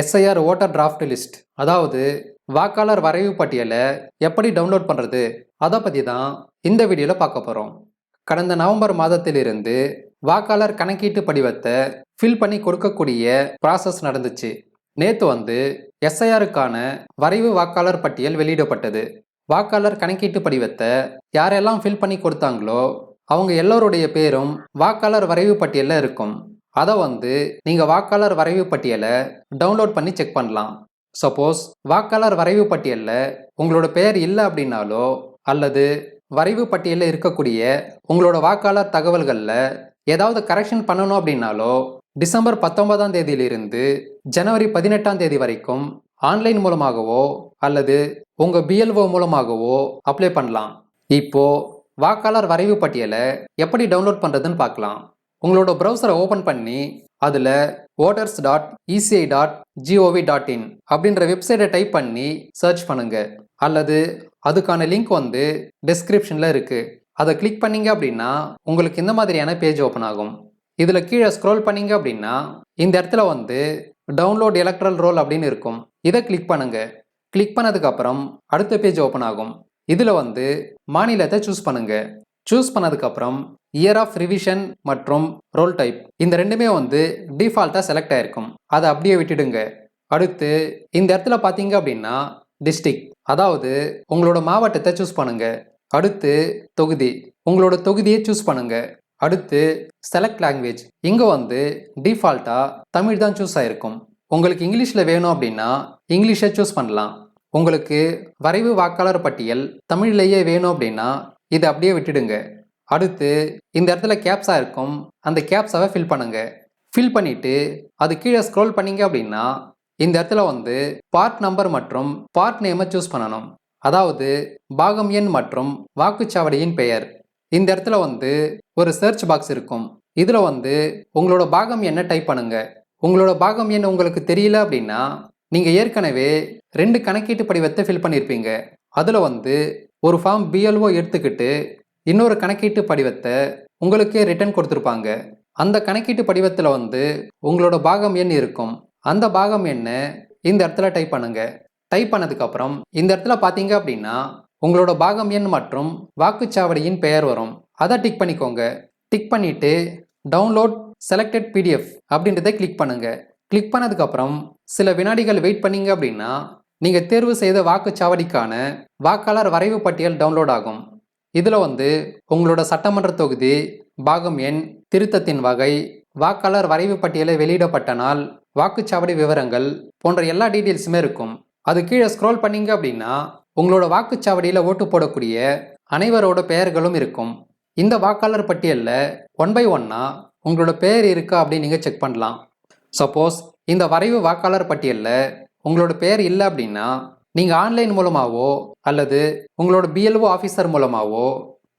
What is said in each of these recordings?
SIR voter draft list அதாவது வாக்காளர் வரைவு பட்டியலை எப்படி டவுன்லோட் பண்ணுறது அதை பற்றி தான் இந்த வீடியோவில் பார்க்க போகிறோம் கடந்த நவம்பர் மாதத்திலிருந்து வாக்காளர் கணக்கீட்டு படிவத்தை ஃபில் பண்ணி கொடுக்கக்கூடிய ப்ராசஸ் நடந்துச்சு. நேற்று வந்து எஸ்ஐஆருக்கான வரைவு வாக்காளர் பட்டியல் வெளியிடப்பட்டது. வாக்காளர் கணக்கீட்டு படிவத்தை யாரெல்லாம் ஃபில் பண்ணி கொடுத்தாங்களோ அவங்க எல்லோருடைய பேரும் வாக்காளர் வரைவு பட்டியலில் இருக்கும். அதை வந்து நீங்கள் வாக்காளர் வரைவு பட்டியலை டவுன்லோட் பண்ணி செக் பண்ணலாம். சப்போஸ் வாக்காளர் வரைவு பட்டியலில் உங்களோட பெயர் இல்லை அப்படின்னாலோ அல்லது வரைவு பட்டியலில் இருக்கக்கூடிய உங்களோட வாக்காளர் தகவல்களில் ஏதாவது கரெக்ஷன் பண்ணணும் அப்படின்னாலோ டிசம்பர் பத்தொன்பதாம் தேதியிலிருந்து ஜனவரி பதினெட்டாம் தேதி வரைக்கும் ஆன்லைன் மூலமாகவோ அல்லது உங்கள் பிஎல்ஓ மூலமாகவோ அப்ளை பண்ணலாம். இப்போ வாக்காளர் வரைவு பட்டியலை எப்படி டவுன்லோட் பண்ணுறதுன்னு பார்க்கலாம். உங்களோட ப்ரௌசரை ஓப்பன் பண்ணி அதில் voters dot ECI dot GOV dot in அப்படின்ற வெப்சைட்டை டைப் பண்ணி சர்ச் பண்ணுங்க. அல்லது அதுக்கான லிங்க் வந்து டிஸ்கிரிப்ஷனில் இருக்குது அதை கிளிக் பண்ணீங்க அப்படின்னா உங்களுக்கு இந்த மாதிரியான பேஜ் ஓப்பன் ஆகும். இதில் கீழே ஸ்க்ரோல் பண்ணீங்க அப்படின்னா இந்த இடத்துல வந்து டவுன்லோட் எலக்ட்ரல் ரோல் அப்படின்னு இருக்கும். இதை கிளிக் பண்ணுங்க. கிளிக் பண்ணதுக்கப்புறம் அடுத்த பேஜ் ஓப்பன் ஆகும். இதில் வந்து மாநிலத்தை சூஸ் பண்ணுங்க. சூஸ் பண்ணதுக்கப்புறம் இயர் ஆஃப் ரிவிஷன் மற்றும் ரோல் டைப் இந்த ரெண்டுமே வந்து டிஃபால்ட்டாக செலக்ட் ஆயிருக்கும். அதை அப்படியே விட்டுடுங்க. அடுத்து இந்த இடத்துல பார்த்தீங்க அப்படின்னா டிஸ்ட்ரிக் அதாவது உங்களோட மாவட்டத்தை சூஸ் பண்ணுங்க. அடுத்து தொகுதி. உங்களோட தொகுதியை சூஸ் பண்ணுங்க. அடுத்து செலக்ட் லாங்குவேஜ் இங்கே வந்து டிஃபால்ட்டாக தமிழ் தான் சூஸ் ஆயிருக்கும். உங்களுக்கு இங்கிலீஷில் வேணும் அப்படின்னா இங்கிலீஷை சூஸ் பண்ணலாம். உங்களுக்கு வரைவு வாக்காளர் பட்டியல் தமிழ்லேயே வேணும் அப்படின்னா இதை அப்படியே விட்டுடுங்க. அடுத்து இந்த இடத்துல கேப்ஸா இருக்கும். அந்த கேப்ஸாவை ஃபில் பண்ணுங்க. ஃபில் பண்ணிட்டு அது கீழே ஸ்க்ரோல் பண்ணீங்க அப்படின்னா இந்த இடத்துல வந்து பார்ட் நம்பர் மற்றும் பார்ட் நேமை சூஸ் பண்ணணும். அதாவது பாகம் எண் மற்றும் வாக்குச்சாவடியின் பெயர். இந்த இடத்துல வந்து ஒரு சர்ச் பாக்ஸ் இருக்கும். இதில் வந்து உங்களோட பாகம் எண்ணை டைப் பண்ணுங்க. உங்களோட பாகம் எண் உங்களுக்கு தெரியல அப்படின்னா நீங்கள் ஏற்கனவே ரெண்டு கணக்கீட்டு படிவத்தை ஃபில் பண்ணியிருப்பீங்க அதில் வந்து ஒரு ஃபார்ம் பிஎல்ஓ எடுத்துக்கிட்டு இன்னொரு கணக்கீட்டு படிவத்தை உங்களுக்கே ரிட்டர்ன் கொடுத்துருப்பாங்க. அந்த கணக்கீட்டு படிவத்தில் வந்து உங்களோட பாகம் எண் இருக்கும். அந்த பாகம் எண்ணை இந்த இடத்துல டைப் பண்ணுங்க. டைப் பண்ணதுக்கப்புறம் இந்த இடத்துல பார்த்தீங்க அப்படின்னா உங்களோட பாகம் எண் மற்றும் வாக்குச்சாவடியின் பெயர் வரும். அதை டிக் பண்ணிக்கோங்க. டிக் பண்ணிவிட்டு டவுன்லோட் செலக்டட் பிடிஎஃப் அப்படின்றத கிளிக் பண்ணுங்கள் கிளிக் பண்ணதுக்கப்புறம் சில வினாடிகள் வெயிட் பண்ணீங்க அப்படின்னா நீங்கள் தேர்வு செய்த வாக்குச்சாவடிக்கான வாக்காளர் வரைவு பட்டியல் டவுன்லோட் ஆகும். இதில் வந்து உங்களோட சட்டமன்ற தொகுதி பாகம் எண் திருத்தத்தின் வகை வாக்காளர் வரைவு பட்டியலை வெளியிடப்பட்ட நாள் வாக்குச்சாவடி விவரங்கள் போன்ற எல்லா டீட்டெயில்ஸுமே இருக்கும். அது கீழே ஸ்க்ரோல் பண்ணீங்க அப்படின்னா உங்களோட வாக்குச்சாவடியில் ஓட்டு போடக்கூடிய அனைவரோட பெயர்களும் இருக்கும். இந்த வாக்காளர் பட்டியலில் ஒன் பை ஒன்னா உங்களோட பெயர் இருக்கா அப்படின்னு நீங்கள் செக் பண்ணலாம். சப்போஸ் இந்த வரைவு வாக்காளர் பட்டியலில் உங்களோட பேர் இல்லை அப்படின்னா நீங்கள் ஆன்லைன் மூலமாகவோ அல்லது உங்களோட பிஎல்ஓ ஆஃபீஸர் மூலமாகவோ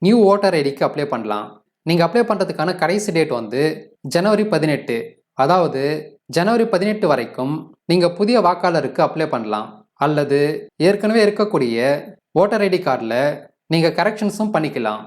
நியூ ஓட்டர் ஐடிக்கு அப்ளை பண்ணலாம். நீங்கள் அப்ளை பண்ணுறதுக்கான கடைசி டேட் வந்து ஜனவரி பதினெட்டு. அதாவது ஜனவரி பதினெட்டு வரைக்கும் நீங்கள் புதிய வாக்காளருக்கு அப்ளை பண்ணலாம். அல்லது ஏற்கனவே இருக்கக்கூடிய ஓட்டர் ஐடி கார்டில் நீங்கள் கரெக்ஷன்ஸும் பண்ணிக்கலாம்.